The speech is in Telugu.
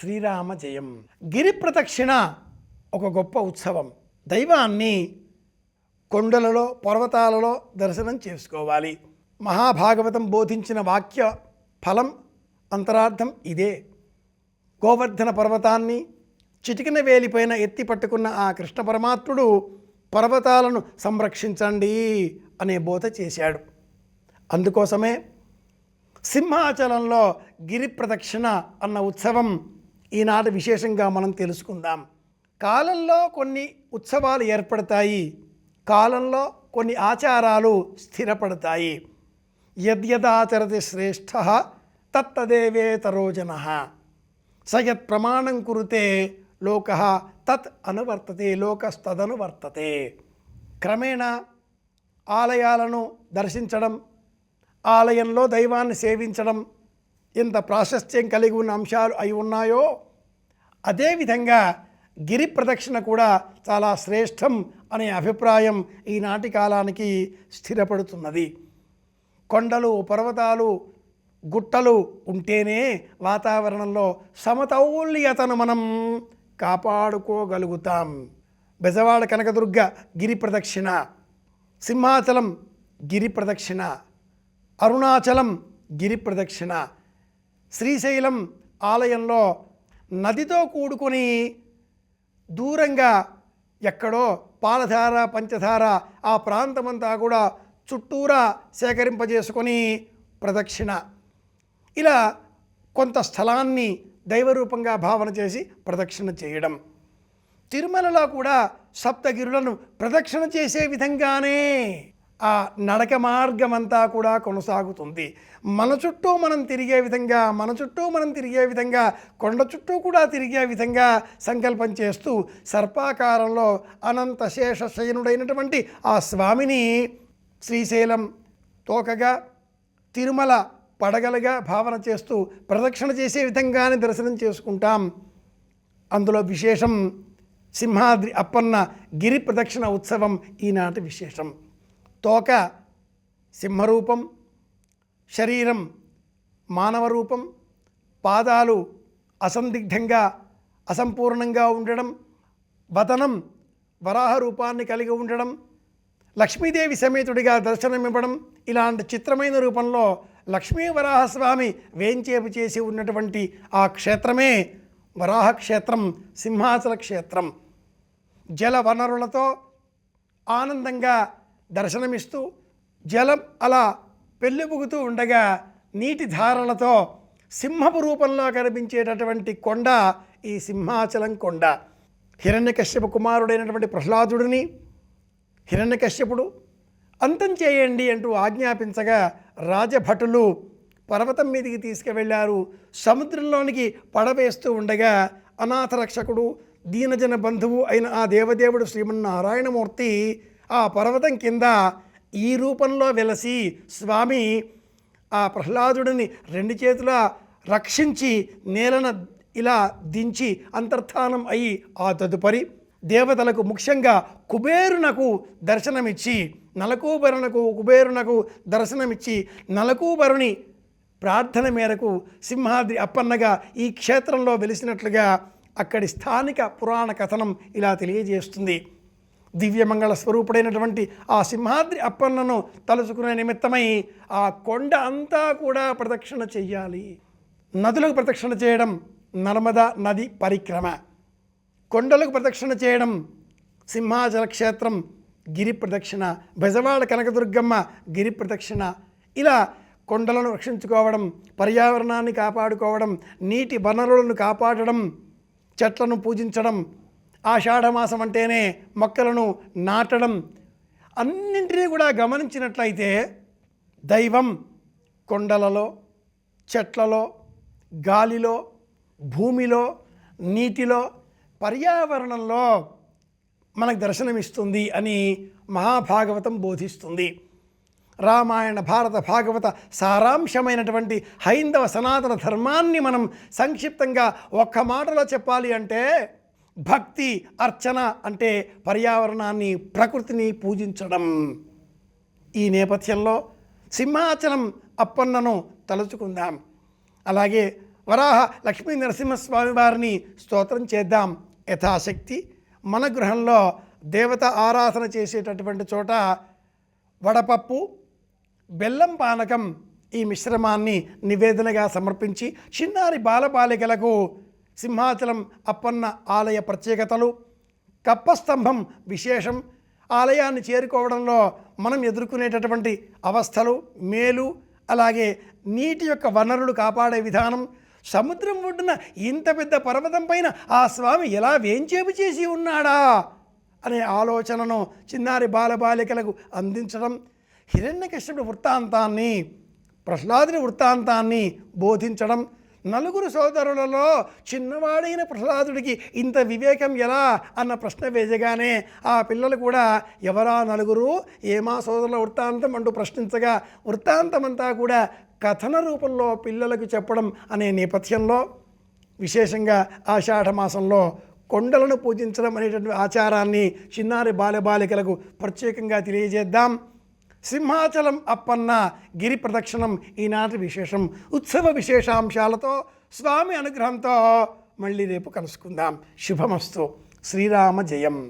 శ్రీరామ జయం. గిరి ప్రదక్షిణ ఒక గొప్ప ఉత్సవం. దైవాన్ని కొండలలో పర్వతాలలో దర్శనం చేసుకోవాలి. మహాభాగవతం బోధించిన వాక్య ఫలం అంతరార్థం ఇదే. గోవర్ధన పర్వతాన్ని చిటికిన వేలిపైన ఎత్తి పట్టుకున్న ఆ కృష్ణ పరమాత్ముడు పర్వతాలను సంరక్షించండి అనే బోధ చేశాడు. అందుకోసమే సింహాచలంలో గిరి ప్రదక్షిణ అన్న ఉత్సవం ఈనాటి విశేషంగా మనం తెలుసుకుందాం. కాలంలో కొన్ని ఉత్సవాలు ఏర్పడతాయి. కాలంలో కొన్ని ఆచారాలు స్థిరపడతాయి. యద్యదాచరతి శ్రేష్ఠ తత్తదేవేతరోజన సయత్ ప్రమాణం కురుతే లోక తత్ అనువర్తతే లోకస్తదనువర్తతే. క్రమేణ ఆలయాలను దర్శించడం ఆలయంలో దైవాన్ని సేవించడం ఎంత ప్రాశస్త్యం కలిగి ఉన్న అంశాలు అయి ఉన్నాయో అదేవిధంగా గిరి ప్రదక్షిణ కూడా చాలా శ్రేష్టం అనే అభిప్రాయం ఈనాటి కాలానికి స్థిరపడుతున్నది. కొండలు పర్వతాలు గుట్టలు ఉంటేనే వాతావరణంలో సమతౌల్యతను మనం కాపాడుకోగలుగుతాం. బెజవాడ కనకదుర్గ గిరి ప్రదక్షిణ సింహాచలం గిరి ప్రదక్షిణ అరుణాచలం గిరి ప్రదక్షిణ శ్రీశైలం ఆలయంలో నదితో కూడుకొని దూరంగా ఎక్కడో పాలధార పంచధార ఆ ప్రాంతమంతా కూడా చుట్టూరా సేకరింపజేసుకొని ప్రదక్షిణ. ఇలా కొంత స్థలాన్ని దైవరూపంగా భావన చేసి ప్రదక్షిణ చేయడం. తిరుమలలో కూడా సప్తగిరులను ప్రదక్షిణ చేసే విధంగానే ఆ నడక మార్గం అంతా కూడా కొనసాగుతుంది. మన చుట్టూ మనం తిరిగే విధంగా మన చుట్టూ మనం తిరిగే విధంగా కొండ చుట్టూ కూడా తిరిగే విధంగా సంకల్పం చేస్తూ సర్పాకారంలో అనంత శేష శయనుడైనటువంటి ఆ స్వామిని శ్రీశైలం తోకగా తిరుమల పడగలుగా భావన చేస్తూ ప్రదక్షిణ చేసే విధంగానే దర్శనం చేసుకుంటాం. అందులో విశేషం సింహాద్రి అప్పన్న గిరి ప్రదక్షిణ ఉత్సవం ఈనాటి విశేషం. తోక సింహరూపం శరీరం మానవరూపం పాదాలు అసందిగ్ధంగా అసంపూర్ణంగా ఉండడం వతనం వరాహ రూపాన్ని కలిగి ఉండడం లక్ష్మీదేవి సమేతుడిగా దర్శనమివ్వడం ఇలాంటి చిత్రమైన రూపంలో లక్ష్మీ వరాహస్వామి వేంచేపు చేసి ఉన్నటువంటి ఆ క్షేత్రమే వరాహ క్షేత్రం సింహాచల క్షేత్రం జల వనరులతో ఆనందంగా దర్శనమిస్తూ జలం అలా పెళ్ళిబుగుతూ ఉండగా నీటి ధారలతో సింహపు రూపంలో కనిపించేటటువంటి కొండ ఈ సింహాచలం కొండ. హిరణ్యకశ్యప కుమారుడైనటువంటి ప్రహ్లాదుడిని హిరణ్యకశ్యపుడు అంతం చేయండి అంటూ ఆజ్ఞాపించగా రాజభటులు పర్వతం మీదికి తీసుకువెళ్ళారు సముద్రంలోనికి పడవేస్తూ ఉండగా అనాథ రక్షకుడు దీనజన బంధువు అయిన ఆ దేవదేవుడు శ్రీమన్నారాయణమూర్తి ఆ పర్వతం కింద ఈ రూపంలో వెలసి స్వామి ఆ ప్రహ్లాదుడిని రెండు చేతుల రక్షించి నేలన ఇలా దించి అంతర్ధానం అయి ఆ తదుపరి దేవతలకు ముఖ్యంగా కుబేరునకు దర్శనమిచ్చి నలకూబరునకు కుబేరునకు దర్శనమిచ్చి నలకూబరుని ప్రార్థన మేరకు సింహాద్రి అప్పన్నగా ఈ క్షేత్రంలో వెలిసినట్లుగా అక్కడి స్థానిక పురాణ కథనం ఇలా తెలియజేస్తుంది. దివ్యమంగళ స్వరూపుడైనటువంటి ఆ సింహాద్రి అప్పన్నను తలుచుకునే నిమిత్తమై ఆ కొండ అంతా కూడా ప్రదక్షిణ చెయ్యాలి. నదులకు ప్రదక్షిణ చేయడం నర్మదా నది పరిక్రమ. కొండలకు ప్రదక్షిణ చేయడం సింహాచల క్షేత్రం గిరి ప్రదక్షిణ. బెజవాడ కనకదుర్గమ్మ గిరి ప్రదక్షిణ. ఇలా కొండలను రక్షించుకోవడం పర్యావరణాన్ని కాపాడుకోవడం నీటి వనరులను కాపాడడం చెట్లను పూజించడం ఆషాఢమాసం అంటేనే మొక్కలను నాటడం అన్నింటినీ కూడా గమనించినట్లయితే దైవం కొండలలో చెట్లలో గాలిలో భూమిలో నీటిలో పర్యావరణంలో మనకు దర్శనమిస్తుంది అని మహాభాగవతం బోధిస్తుంది. రామాయణ భారత భాగవత సారాంశమైనటువంటి హైందవ సనాతన ధర్మాన్ని మనం సంక్షిప్తంగా ఒక్క మాటలో చెప్పాలి అంటే భక్తి అర్చన అంటే పర్యావరణాన్ని ప్రకృతిని పూజించడం. ఈ నేపథ్యంలో సింహాచలం అప్పన్నను తలుచుకుందాం. అలాగే వరాహ లక్ష్మీ నరసింహస్వామి వారిని స్తోత్రం చేద్దాం. యథాశక్తి మన గృహంలో దేవత ఆరాధన చేసేటటువంటి చోట వడపప్పు బెల్లం పానకం ఈ మిశ్రమాన్ని నివేదనగా సమర్పించి చిన్నారి బాలబాలికలకు సింహాచలం అప్పన్న ఆలయ ప్రత్యేకతలు కప్పస్తంభం విశేషం ఆలయాన్ని చేరుకోవడంలో మనం ఎదుర్కొనేటటువంటి అవస్థలు మేలు అలాగే నీటి యొక్క వనరులు కాపాడే విధానం సముద్రం ఒడ్డున ఇంత పెద్ద పర్వతం పైన ఆ స్వామి ఎలా వేంచేపు చేసి ఉన్నాడా అనే ఆలోచనను చిన్నారి బాలబాలికలకు అందించడం హిరణ్యకృష్ణుడి వృత్తాంతాన్ని ప్రహ్లాదుని వృత్తాంతాన్ని బోధించడం నలుగురు సోదరులలో చిన్నవాడైన ప్రహ్లాదుడికి ఇంత వివేకం ఎలా అన్న ప్రశ్న వేయగానే ఆ పిల్లలు కూడా ఎవరా నలుగురు? ఏమా సోదరుల వృత్తాంతం? అంటూ ప్రశ్నించగా వృత్తాంతమంతా కూడా కథన రూపంలో పిల్లలకు చెప్పడం అనే నేపథ్యంలో విశేషంగా ఆషాఢ మాసంలో కొండలను పూజించడం అనేటువంటి ఆచారాన్ని చిన్నారి బాలబాలికలకు ప్రత్యేకంగా తెలియజేద్దాం. సింహాచలం అప్పన్న గిరి ప్రదక్షిణం ఈనాటి విశేషం. ఉత్సవ విశేషాంశాలతో స్వామి అనుగ్రహంతో మళ్ళీ రేపు కలుసుకుందాం. శుభమస్తు. శ్రీరామ జయం.